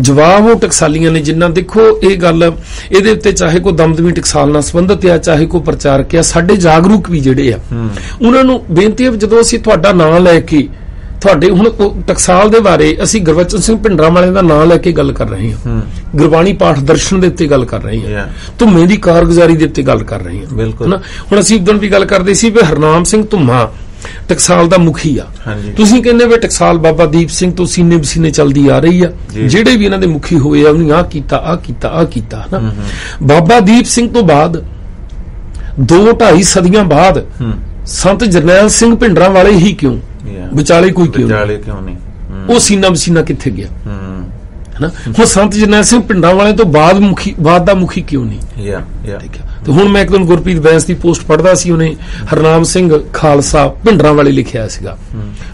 ਜਵਾਬ ਉਹ ਟਕਸਾਲੀਆਂ ਨੇ ਜਿੰਨਾ ਦੇਖੋ ਇਹ ਗੱਲ ਇਹਦੇ ਉੱਤੇ ਚਾਹੇ ਕੋਈ ਦਮਦਮੀ ਟਕਸਾਲ ਨਾਲ ਸੰਬੰਧਿਤ ਆ ਚਾਹੇ ਕੋਈ ਪ੍ਰਚਾਰਕ ਆ ਸਾਡੇ ਜਾਗਰੂਕ ਵੀ ਜਿਹੜੇ ਆ ਉਹਨਾਂ ਨੂੰ ਬੇਨਤੀ ਹੈ ਜਦੋਂ ਅਸੀਂ ਤੁਹਾਡਾ ਨਾਮ ਲੈ ਕੇ ਤੁਹਾਡੇ ਹੁਣ ਟਕਸਾਲ ਦੇ ਬਾਰੇ ਅਸੀਂ ਗੁਰਬਚਨ ਸਿੰਘ ਭਿੰਡਰਾਂ ਵਾਲੇ ਦਾ ਨਾਮ ਲੈ ਕੇ ਗੱਲ ਕਰ ਰਹੇ ਹਾਂ ਗੁਰਬਾਣੀ ਪਾਠ ਦਰਸ਼ਨ ਦੇ ਉੱਤੇ ਗੱਲ ਕਰ ਰਹੇ ਹਾਂ. ਧੁੰਮੇ ਦੀ ਕਾਰਗੁਜ਼ਾਰੀ ਦੇ ਉੱਤੇ ਗੱਲ ਕਰ ਰਹੇ ਹਾਂ। ਹਨਾ? ਹੁਣ ਅਸੀਂ ਉਦੋਂ ਵੀ ਗੱਲ ਕਰਦੇ ਸੀ ਵੀ ਹਰਨਾਮ ਸਿੰਘ ਧੁੰਮਾ ਟਕਸਾਲ ਦਾ ਮੁਖੀ ਆ। ਤੁਸੀਂ ਕਹਿੰਦੇ ਵੀ ਟਕਸਾਲ ਬਾਬਾ ਦੀਪ ਸਿੰਘ ਤੋਂ ਸੀਨੇ ਬਸੀਨੇ ਚੱਲਦੀ ਆ ਰਹੀ ਆ। ਜਿਹੜੇ ਵੀ ਇਹਨਾਂ ਦੇ ਮੁਖੀ ਹੋਏ ਆ ਉਹਨੇ ਆ ਕੀਤਾ ਆ ਕੀਤਾ ਆ ਕੀਤਾ ਹਨਾ? ਬਾਬਾ ਦੀਪ ਸਿੰਘ ਤੋਂ ਬਾਅਦ ਦੋ ਢਾਈ ਸਦੀਆਂ ਬਾਅਦ ਸੰਤ ਜਰਨੈਲ ਸਿੰਘ ਭਿੰਡਰਾਂ ਵਾਲੇ ਹੀ ਕਿਉਂ. ਵਿਚਾਲੇ ਕੋਈ ਕਿਉਂ? ਵਿਚਾਲੇ ਕਿਉਂ ਨਹੀਂ? ਉਹ ਸੀਨਾ ਬਸੀਨਾ ਕਿੱਥੇ ਗਿਆ? ਹਨਾ? ਹੁਣ ਸੰਤ ਜਰਨੈਲ ਸਿੰਘ ਭਿੰਡਰਾਂ ਵਾਲੇ ਤੋਂ ਬਾਅਦ ਮੁਖੀ ਬਾਅਦ ਦਾ ਮੁਖੀ ਕਿਉਂ ਨਹੀਂ? ਯਾ ਯਾ ਠੀਕ ਹੈ। ਤੇ ਹੁਣ ਮੈਂ ਇੱਕ ਦਿਨ ਗੁਰਪ੍ਰੀਤ ਬੈਂਸ ਦੀ ਪੋਸਟ ਪੜ੍ਹਦਾ ਸੀ ਉਹਨੇ ਹਰਨਾਮ ਸਿੰਘ ਖਾਲਸਾ ਭਿੰਡਰਾਂ ਵਾਲੇ ਲਿਖਿਆ ਸੀਗਾ।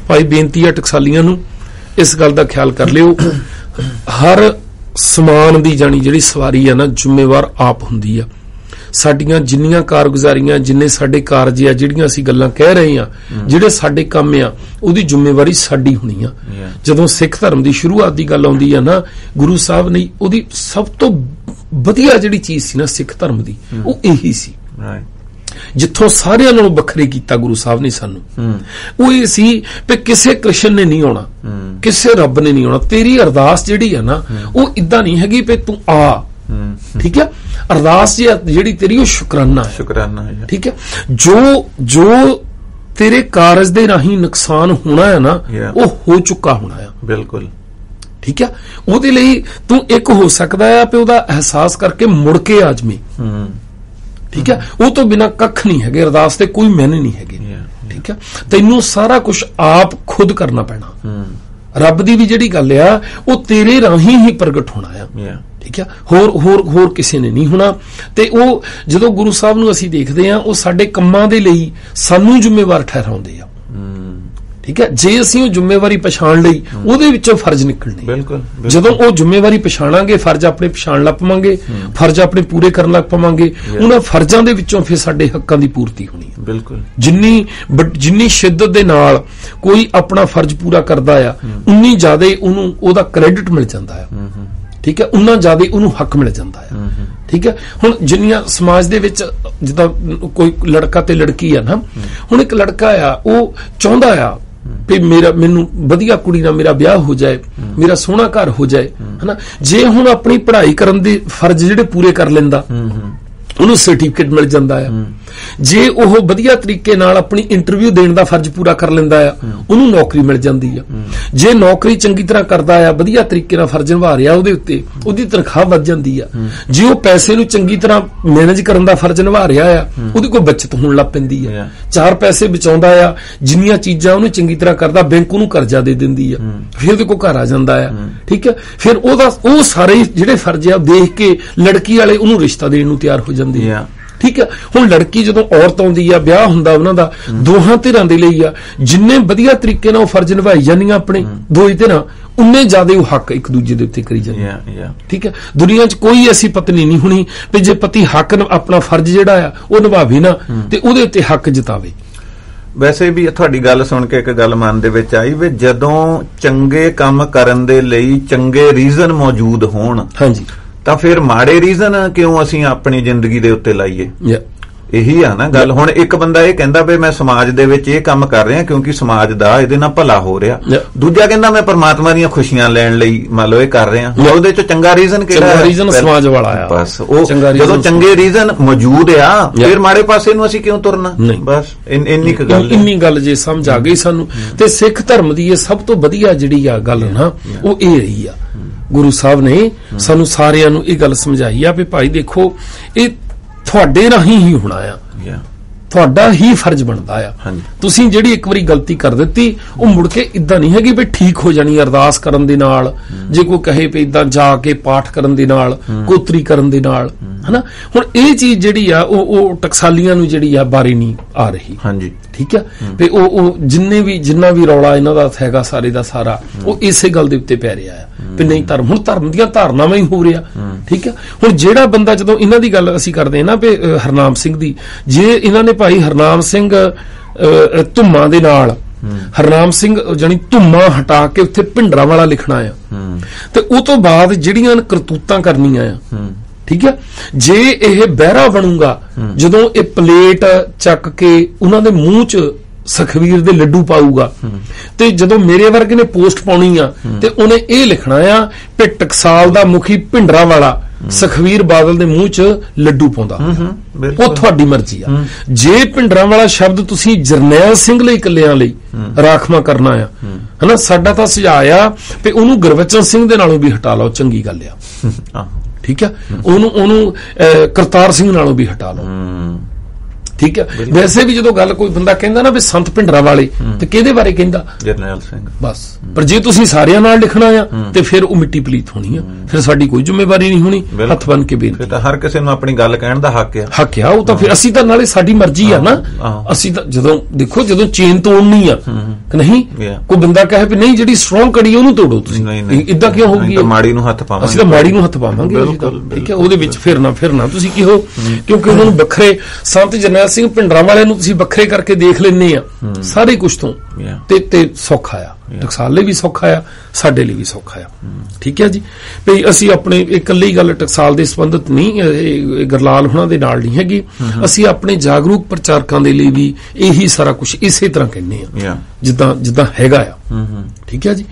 ਭਾਈ ਬੇਨਤੀ ਹੈ ਟਕਸਾਲੀਆਂ ਨੂੰ ਇਸ ਗੱਲ ਦਾ ਖਿਆਲ ਕਰ ਲਿਓ। ਹਰ ਸਮਾਨ ਦੀ ਜਾਨੀ ਜਿਹੜੀ ਸਵਾਰੀ ਆ ਨਾ ਜ਼ਿੰਮੇਵਾਰ ਆਪ ਹੁੰਦੀ ਆ। ਸਾਡੀਆਂ ਜਿੰਨੀਆਂ ਕਾਰਗੁਜ਼ਾਰੀਆਂ ਜਿੰਨੇ ਸਾਡੇ ਕਾਰਜ ਆ ਜਿਹੜੀਆਂ ਅਸੀਂ ਗੱਲਾਂ ਕਹਿ ਰਹੇ ਆ ਜਿਹੜੇ ਸਾਡੇ ਕੰਮ ਆ ਉਹਦੀ ਜ਼ਿੰਮੇਵਾਰੀ ਸਾਡੀ ਹੋਣੀ ਆ. ਜਦੋਂ ਸਿੱਖ ਧਰਮ ਦੀ ਸ਼ੁਰੂਆਤ ਦੀ ਗੱਲ ਆਉਂਦੀ ਆ ਨਾ ਗੁਰੂ ਸਾਹਿਬ ਨੇ ਉਹਦੀ ਸਭ ਤੋਂ ਵਧੀਆ ਜਿਹੜੀ ਚੀਜ਼ ਸੀ ਨਾ ਸਿੱਖ ਧਰਮ ਦੀ ਉਹ ਇਹੀ ਸੀ। ਰਾਈਟ ਜਿੱਥੋਂ ਸਾਰਿਆਂ ਨਾਲੋਂ ਵੱਖਰੇ ਕੀਤਾ ਗੁਰੂ ਸਾਹਿਬ ਨੇ ਸਾਨੂੰ। ਹੂੰ ਉਹ ਇਹ ਸੀ ਕਿ ਕਿਸੇ ਕ੍ਰਿਸ਼ਨ ਨੇ ਨਹੀਂ ਆਉਣਾ ਹੂੰ ਕਿਸੇ ਰੱਬ ਨੇ ਨਹੀਂ ਆਉਣਾ। ਤੇਰੀ ਅਰਦਾਸ ਜਿਹੜੀ ਆ ਨਾ ਉਹ ਇਦਾਂ ਨਹੀਂ ਹੈਗੀ ਵੀ ਤੂੰ ਆ। ਠੀਕ ਹੈ ਅਰਦਾਸ ਜਿਹੜੀ ਤੇਰੀ ਉਹ ਸ਼ੁਕਰਾਨਾ ਹੈ। ਸ਼ੁਕਰਾਨਾ ਹੈ। ਠੀਕ ਹੈ? ਜੋ ਜੋ ਤੇਰੇ ਕਾਰਜ ਦੇ ਰਾਹੀਂ ਨੁਕਸਾਨ ਹੋਣਾ ਹੈ ਨਾ. ਉਹ ਹੋ ਚੁੱਕਾ ਹੋਣਾ ਹੈ। ਬਿਲਕੁਲ। ਠੀਕ ਹੈ? ਉਹਦੇ ਲਈ ਤੂੰ ਇੱਕ ਹੋ ਸਕਦਾ ਹੈ ਕਿ ਉਹਦਾ ਅਹਿਸਾਸ ਕਰਕੇ ਮੁੜ ਕੇ ਆਜਮੀ ਹੂੰ। ਠੀਕ ਹੈ? ਉਹ ਤੋਂ ਬਿਨਾ ਕੱਖ ਨਹੀਂ ਹੈਗੇ ਅਰਦਾਸ ਤੇ ਕੋਈ ਮੈਨੇ ਨਹੀਂ ਹੈਗੇ. ਠੀਕ ਹੈ? ਤੈਨੂੰ ਸਾਰਾ ਕੁਝ ਆਪ ਖੁਦ ਕਰਨਾ ਪੈਣਾ। ਹੂੰ। ਰੱਬ ਦੀ ਵੀ ਜਿਹੜੀ ਗੱਲ ਆ ਉਹ ਤੇਰੇ ਰਾਹੀਂ ਹੀ ਪ੍ਰਗਟ ਹੋਣਾ ਆ। ਠੀਕ ਹੈ ਹੋਰ ਹੋਰ ਹੋਰ ਕਿਸੇ ਨੇ ਨਹੀਂ ਹੋਣਾ। ਤੇ ਉਹ ਜਦੋਂ ਗੁਰੂ ਸਾਹਿਬ ਨੂੰ ਅਸੀਂ ਦੇਖਦੇ ਆ ਉਹ ਸਾਡੇ ਕੰਮਾਂ ਦੇ ਲਈ ਸਾਨੂੰ ਜ਼ਿੰਮੇਵਾਰ ਠਹਿਰਾਉਂਦੇ ਆ। ਹੂੰ ਠੀਕ ਹੈ? ਜੇ ਅਸੀਂ ਉਹ ਜ਼ਿੰਮੇਵਾਰੀ ਪਛਾਣ ਲਈ ਉਹਦੇ ਵਿੱਚੋਂ ਫਰਜ਼ ਨਿਕਲਣੇ। ਬਿਲਕੁਲ। ਜਦੋਂ ਉਹ ਜ਼ਿੰਮੇਵਾਰੀ ਪਛਾਣਾਂਗੇ ਫਰਜ਼ ਆਪਣੇ ਪਛਾਣ ਲੱਗ ਪਵਾਂਗੇ ਫਰਜ਼ ਆਪਣੇ ਪੂਰੇ ਕਰਨ ਲੱਗ ਪਵਾਂਗੇ ਉਹਨਾਂ ਫਰਜ਼ਾਂ ਦੇ ਵਿੱਚੋਂ ਫਿਰ ਸਾਡੇ ਹੱਕਾਂ ਦੀ ਪੂਰਤੀ ਹੋਣੀ ਹੈ। ਬਿਲਕੁਲ। ਜਿੰਨੀ ਜਿੰਨੀ ਸ਼ਿੱਦਤ ਦੇ ਨਾਲ ਕੋਈ ਆਪਣਾ ਫਰਜ਼ ਪੂਰਾ ਕਰਦਾ ਆ ਉਨੀ ਜ਼ਿਆਦਾ ਉਹਨੂੰ ਉਹਦਾ ਕ੍ਰੈਡਿਟ ਮਿਲ ਜਾਂਦਾ ਆ। ਠੀਕ ਹੈ? ਉਨਾ ਜ਼ਿਆਦਾ ਉਹਨੂੰ ਹੱਕ ਮਿਲ ਜਾਂਦਾ ਆ। ਠੀਕ ਹੈ? ਹੁਣ ਜਿੰਨੀਆਂ ਸਮਾਜ ਦੇ ਵਿੱਚ ਜਿੱਦਾਂ ਕੋਈ ਲੜਕਾ ਤੇ ਲੜਕੀ ਆ ਨਾ ਹੁਣ ਇੱਕ ਲੜਕਾ ਆ ਉਹ ਚਾਹੁੰਦਾ ਆ ਵੀ ਮੇਰਾ ਮੈਨੂੰ ਵਧੀਆ ਕੁੜੀ ਨਾਲ ਮੇਰਾ ਵਿਆਹ ਹੋ ਜਾਏ ਮੇਰਾ ਸੋਹਣਾ ਘਰ ਹੋ ਜਾਏ ਹਨਾ? ਜੇ ਹੁਣ ਆਪਣੀ ਪੜ੍ਹਾਈ ਕਰਨ ਦੇ ਫਰਜ਼ ਜਿਹੜੇ ਪੂਰੇ ਕਰ ਲੈਂਦਾ ਉਹਨੂੰ ਸਰਟੀਫਿਕੇਟ ਮਿਲ ਜਾਂਦਾ ਆ। ਜੇ ਉਹ ਵਧੀਆ ਤਰੀਕੇ ਨਾਲ ਆਪਣੀ ਇੰਟਰਵਿਊ ਦੇਣ ਦਾ ਫਰਜ਼ ਪੂਰਾ ਕਰ ਲੈਂਦਾ ਆ ਉਹਨੂੰ ਨੌਕਰੀ ਮਿਲ ਜਾਂਦੀ ਆ। ਜੇ ਨੌਕਰੀ ਚੰਗੀ ਤਰ੍ਹਾਂ ਕਰਦਾ ਆ ਵਧੀਆ ਤਰੀਕੇ ਨਾਲ ਫਰਜ਼ ਨਿਭਾ ਰਿਹਾ ਉਹਦੇ ਉੱਤੇ ਉਹਦੀ ਤਨਖਾਹ ਵੱਧ ਜਾਂਦੀ ਆ। ਜੇ ਉਹ ਪੈਸੇ ਨੂੰ ਚੰਗੀ ਤਰ੍ਹਾਂ ਮੈਨੇਜ ਕਰਨ ਦਾ ਫਰਜ਼ ਨਿਭਾ ਰਿਹਾ ਆ ਉਹਦੀ ਕੋਈ ਬਚਤ ਹੋਣ ਲੱਗ ਪੈਂਦੀ ਆ. ਚਾਰ ਪੈਸੇ ਬਚਾਉਂਦਾ ਆ ਜਿੰਨੀਆਂ ਚੀਜ਼ਾਂ ਉਹਨੂੰ ਚੰਗੀ ਤਰ੍ਹਾਂ ਕਰਦਾ ਬੈਂਕ ਉਹਨੂੰ ਕਰਜ਼ਾ ਦੇ ਦਿੰਦੀ ਆ। ਫਿਰ ਉਹਦੇ ਕੋਲ ਘਰ ਆ ਜਾਂਦਾ ਆ। ਠੀਕ ਹੈ ਫਿਰ ਉਹਦਾ ਉਹ ਸਾਰੇ ਜਿਹੜੇ ਫਰਜ਼ ਆ ਦੇਖ ਕੇ ਲੜਕੀ ਵਾਲੇ ਉਹਨੂੰ ਰਿਸ਼ਤਾ ਦੇਣ ਨੂੰ ਤਿਆਰ ਹੋ ਜਾਂਦੇ ਆ. ਠੀਕ ਹੈ? ਹੁਣ ਲੜਕੀ ਜਦੋਂ ਔਰਤ ਆਉਂਦੀ ਆ ਵਿਆਹ ਹੁੰਦਾ ਉਹਨਾਂ ਦਾ ਦੋਹਾਂ ਧਿਰਾਂ ਦੇ ਲਈ ਆ। ਜਿੰਨੇ ਵਧੀਆ ਤਰੀਕੇ ਨਾਲ ਉਹ ਫਰਜ਼ ਨਿਭਾਈ ਜਾਂਦੀਆਂ ਆਪਣੇ ਦੋਈ ਧਿਰਾਂ ਉਨੇ ਜ਼ਿਆਦਾ ਉਹ ਹੱਕ ਇੱਕ ਦੂਜੇ ਦੇ ਉੱਤੇ ਕਰੀ ਜਾਂਦੇ ਠੀਕ ਹੈ? ਦੁਨੀਆ 'ਚ ਕੋਈ ਐਸੀ ਪਤਨੀ ਨਹੀਂ ਹੋਣੀ ਵੀ ਜੇ ਪਤੀ ਹੱਕ ਆਪਣਾ ਫਰਜ਼ ਜਿਹੜਾ ਆ ਉਹ ਨਿਭਾਵੇ ਨਾ ਤੇ ਉਹਦੇ ਉੱਤੇ ਹੱਕ ਜਤਾਵੇ। ਵੈਸੇ ਵੀ ਤੁਹਾਡੀ ਗੱਲ ਸੁਣ ਕੇ ਇੱਕ ਗੱਲ ਮਨ ਦੇ ਵਿੱਚ ਆਈ ਵੀ ਜਦੋਂ ਚੰਗੇ ਕੰਮ ਕਰਨ ਦੇ ਲਈ ਚੰਗੇ ਰੀਜ਼ਨ ਮੌਜੂਦ ਹੋਣ ਹਾਂਜੀ। ਤਾਂ ਫਿਰ ਮਾੜੇ ਰੀਜ਼ਨ ਕਿਉਂ ਅਸੀਂ ਆਪਣੀ ਜ਼ਿੰਦਗੀ ਦੇ ਉੱਤੇ ਲਾਈਏ ਇਹੀ ਆ ਨਾ ਗੱਲ ਹੁਣ ਇੱਕ ਬੰਦਾ ਇਹ ਕਹਿੰਦਾ ਵੀ ਮੈਂ ਸਮਾਜ ਦੇ ਵਿੱਚ ਇਹ ਕੰਮ ਕਰ ਰਿਹਾ ਕਿਉਂਕਿ ਸਮਾਜ ਦਾ ਇਹਦੇ ਨਾਲ ਭਲਾ ਹੋ ਰਿਹਾ. ਦੂਜਾ ਕਹਿੰਦਾ ਮੈਂ ਪਰਮਾਤਮਾ ਦੀਆਂ ਖੁਸ਼ੀਆਂ ਲੈਣ ਲਈ ਮੰਨ ਲਓ ਇਹ ਕਰ ਰਿਹਾ. ਉਹਦੇ ਚ ਚੰਗਾ ਰੀਜ਼ਨ ਕਿਹੜਾ ਚੰਗਾ ਹੈ? reason ਫਿਰ- ਸਮਾਜ ਵਾਲਾ ਆ। ਬਸ ਉਹ ਚੰਗਾ ਜਦੋਂ ਚੰਗੇ ਰੀਜ਼ਨ ਮੌਜੂਦ ਆ. ਫਿਰ ਮਾੜੇ ਪਾਸੇ ਨੂੰ ਅਸੀਂ ਕਿਉਂ ਤੁਰਨਾ ਨਹੀਂ। ਬਸ ਇਨ- ਕੁ ਗੱਲ ਇੰਨੀ ਗੱਲ ਜੇ ਸਮਝ ਆ ਗਈ ਸਾਨੂੰ ਤੇ ਸਿੱਖ ਧਰਮ ਦੀ ਇਹ ਸਭ ਤੋਂ ਵਧੀਆ ਜਿਹੜੀ ਆ ਗੱਲ ਨਾ ਉਹ ਇਹ ਰਹੀ ਆ ਗੁਰੂ ਸਾਹਿਬ ਨੇ ਸਾਨੂੰ ਸਾਰਿਆਂ ਨੂੰ ਇਹ ਗੱਲ ਸਮਝਾਈ ਆ ਵੀ ਭਾਈ ਦੇਖੋ ਇਹ ਤੁਹਾਡੇ ਰਾਹੀਂ ਹੀ ਹੋਣਾ ਆ. ਤੁਹਾਡਾ ਹੀ ਫਰਜ਼ ਬਣਦਾ ਆ। ਤੁਸੀਂ ਜਿਹੜੀ ਇੱਕ ਵਾਰੀ ਗਲਤੀ ਕਰ ਦਿੱਤੀ ਉਹ ਮੁੜ ਕੇ ਇਦਾਂ ਨਹੀਂ ਹੈਗੀ ਵੀ ਠੀਕ ਹੋ ਜਾਣੀ ਅਰਦਾਸ ਕਰਨ ਦੇ ਨਾਲ। ਜੇ ਕੋਈ ਕਹੇ ਵੀ ਇਦਾਂ ਜਾ ਕੇ ਪਾਠ ਕਰਨ ਦੇ ਨਾਲ ਕੋਤਰੀ ਕਰਨ ਦੇ ਨਾਲ ਹਨਾ? ਹੁਣ ਇਹ ਚੀਜ਼ ਜਿਹੜੀ ਆ ਉਹ ਉਹ ਟਕਸਾਲੀਆਂ ਨੂੰ ਜਿਹੜੀ ਆ ਬਾਰੀ ਨਹੀਂ ਆ ਰਹੀ। ਹਾਂਜੀ। ਠੀਕ ਹੈ ਤੇ ਉਹ ਉਹ ਜਿੰਨੇ ਵੀ ਜਿੰਨਾ ਵੀ ਰੌਲਾ ਇਹਨਾਂ ਦਾ ਹੈਗਾ ਸਾਰੇ ਦਾ ਸਾਰਾ ਉਹ ਇਸੇ ਗੱਲ ਦੇ ਉੱਤੇ ਪੈ ਰਿਹਾ ਆ। ਵੀ ਨਹੀਂ ਧਰਮ ਹੁਣ ਧਰਮ ਦੀਆਂ ਧਾਰਨਾਵਾਂ ਹੀ ਹੋ ਰਿਹਾ ਠੀਕ ਹੈ ਹੁਣ ਜਿਹੜਾ ਬੰਦਾ ਜਦੋਂ ਇਹਨਾਂ ਦੀ ਗੱਲ ਅਸੀਂ ਕਰਦੇ ਹਾਂ ਨਾ ਵੀ ਹਰਨਾਮ ਸਿੰਘ ਦੀ ਜੇ ਇਹਨਾਂ ਨੇ ਭਾਈ ਹਰਨਾਮ ਸਿੰਘ ਧੁੰਮਾਂ ਦੇ ਨਾਲ ਹਰਨਾਮ ਸਿੰਘ ਜਾਨੀ ਧੁੰਮਾ ਹਟਾ ਕੇ ਉੱਥੇ ਭਿੰਡਰਾਂ ਵਾਲਾ ਲਿਖਣਾ ਆ। ਤੇ ਉਹ ਤੋਂ ਬਾਅਦ ਜਿਹੜੀਆਂ ਕਰਤੂਤਾਂ ਕਰਨੀਆਂ ਆ। ਠੀਕ ਹੈ ਜੇ ਇਹ ਬਹਿਰਾ ਬਣੂਗਾ ਜਦੋਂ ਇਹ ਪਲੇਟ ਚੱਕ ਕੇ ਉਹਨਾਂ ਦੇ ਮੂੰਹ 'ਚ ਸਖਵੀਰ ਦੇ ਲੱਡੂ ਪਾਊਗਾ। ਤੇ ਜਦੋਂ ਮੇਰੇ ਵਰਗੇ ਨੇ ਪੋਸਟ ਪਾਉਣੀ ਆ ਤੇ ਉਹਨੇ ਇਹ ਲਿਖਣਾ ਆ ਕਿ ਟਕਸਾਲ ਦਾ ਮੁਖੀ ਭਿੰਡਰਾ ਵਾਲਾ ਸਖਵੀਰ ਬਾਦਲ ਦੇ ਮੂੰਹ 'ਚ ਲੱਡੂ ਪਾਉਂਦਾ। ਉਹ ਤੁਹਾਡੀ ਮਰਜ਼ੀ ਆ। ਜੇ ਭਿੰਡਰਾਂ ਵਾਲਾ ਸ਼ਬਦ ਤੁਸੀਂ ਜਰਨੈਲ ਸਿੰਘ ਲਈ ਇਕੱਲਿਆਂ ਲਈ ਰਾਖਵਾ ਕਰਨਾ ਆ ਹਨਾ ਸਾਡਾ ਤਾਂ ਸੁਝਾਅ ਆ ਤੇ ਉਹਨੂੰ ਗੁਰਵਚਨ ਸਿੰਘ ਦੇ ਨਾਲੋਂ ਵੀ ਹਟਾ ਲਓ ਚੰਗੀ ਗੱਲ ਆ। ਠੀਕ ਹੈ। ਉਹਨੂੰ ਉਹਨੂੰ ਕਰਤਾਰ ਸਿੰਘ ਨਾਲੋਂ ਵੀ ਹਟਾ ਲਓ। ਠੀਕ ਹੈ? ਵੈਸੇ ਵੀ ਜਦੋਂ ਗੱਲ ਕੋਈ ਬੰਦਾ ਕਹਿੰਦਾ ਨਾ ਵੀ ਸੰਤ ਭਿੰਡਰਾ ਵਾਲੇ ਤੇ ਕਿਹਦੇ ਬਾਰੇ ਕਹਿੰਦਾ? ਜਰਨੈਲ ਸਿੰਘ। ਬਸ। ਪਰ ਜੇ ਤੁਸੀਂ ਸਾਰਿਆਂ ਨਾਲ ਲਿਖਣਾ ਆ ਤੇ ਫਿਰ ਉਹ ਮਿੱਟੀ ਪਲੀਤ ਹੋਣੀ ਆ। ਫਿਰ ਸਾਡੀ ਕੋਈ ਜ਼ਿੰਮੇਵਾਰੀ ਨਹੀਂ ਹੋਣੀ। ਹੱਥ ਬੰਨ ਕੇ ਬੇਨਤੀ। ਫਿਰ ਤਾਂ ਹਰ ਕਿਸੇ ਨੂੰ ਆਪਣੀ ਗੱਲ ਕਹਿਣ ਦਾ ਹੱਕ ਆ। ਹੱਕ ਆ ਉਹ ਤਾਂ ਫਿਰ ਅਸੀਂ ਤਾਂ ਨਾਲੇ ਸਾਡੀ ਮਰਜ਼ੀ ਆ ਨਾ। ਅਸੀਂ ਤਾਂ ਜਦੋਂ ਦੇਖੋ ਜਦੋਂ ਚੇਨ ਤੋੜਨੀ ਆ ਕਿ ਨਹੀਂ. ਕੋਈ ਬੰਦਾ ਕਹੇ ਵੀ ਨਹੀਂ ਜਿਹੜੀ ਸਟਰੋਂਗ ਕੜੀ ਉਹਨੂੰ ਤੋੜੋ ਤੁਸੀਂ। ਇਦਾਂ ਕਿਉਂ ਹੋਊਗੀ? ਤਾਂ? ਮਾੜੀ ਨੂੰ ਹੱਥ ਪਾਵਾਂਗੇ। ਅਸੀਂ ਤਾਂ ਮਾੜੀ ਨੂੰ ਹੱਥ ਪਾਵਾਂਗੇ। ਠੀਕ ਹੈ ਉਹਦੇ ਵਿੱਚ ਫਿਰਨਾ ਫਿਰਨਾ ਤੁਸੀਂ ਕੀ ਹੋ। ਕਿਉਂਕਿ ਉਹਨਾਂ ਨੂੰ ਵੱਖਰੇ ਸੰਤ ਜਰਨੈਲ ਸਿੰਘ ਭਿੰਡਰਾਂ ਵਾਲਿਆਂ ਨੂੰ ਤੁਸੀਂ ਵੱਖਰੇ ਕਰਕੇ ਦੇਖ ਲੈਣੇ ਆ ਸਾਰੇ ਕੁਝ ਤੋਂ. ਤੇ ਤੇ ਸੌਖਾ ਆ ਟਕਸਾਲ ਲਈ ਵੀ ਸੌਖਾ ਆ ਸਾਡੇ ਲਈ ਵੀ ਸੌਖਾ ਆ ਠੀਕ ਹੈ ਜੀ? ਵੀ ਅਸੀਂ ਆਪਣੇ ਇਕੱਲੀ ਗੱਲ ਟਕਸਾਲ ਦੇ ਸੰਬੰਧਿਤ ਨਹੀਂ ਗਰਲਾਲ ਹੁਣਾਂ ਦੇ ਨਾਲ ਨਹੀਂ ਹੈਗੀ। ਅਸੀਂ ਆਪਣੇ ਜਾਗਰੂਕ ਪ੍ਰਚਾਰਕਾਂ ਦੇ ਲਈ ਵੀ ਇਹੀ ਸਾਰਾ ਕੁਝ ਇਸੇ ਤਰ੍ਹਾਂ ਕਹਿੰਦੇ ਆ ਜਿੱਦਾਂ ਜਿੱਦਾਂ ਹੈਗਾ ਆ। ਠੀਕ ਹੈ ਜੀ?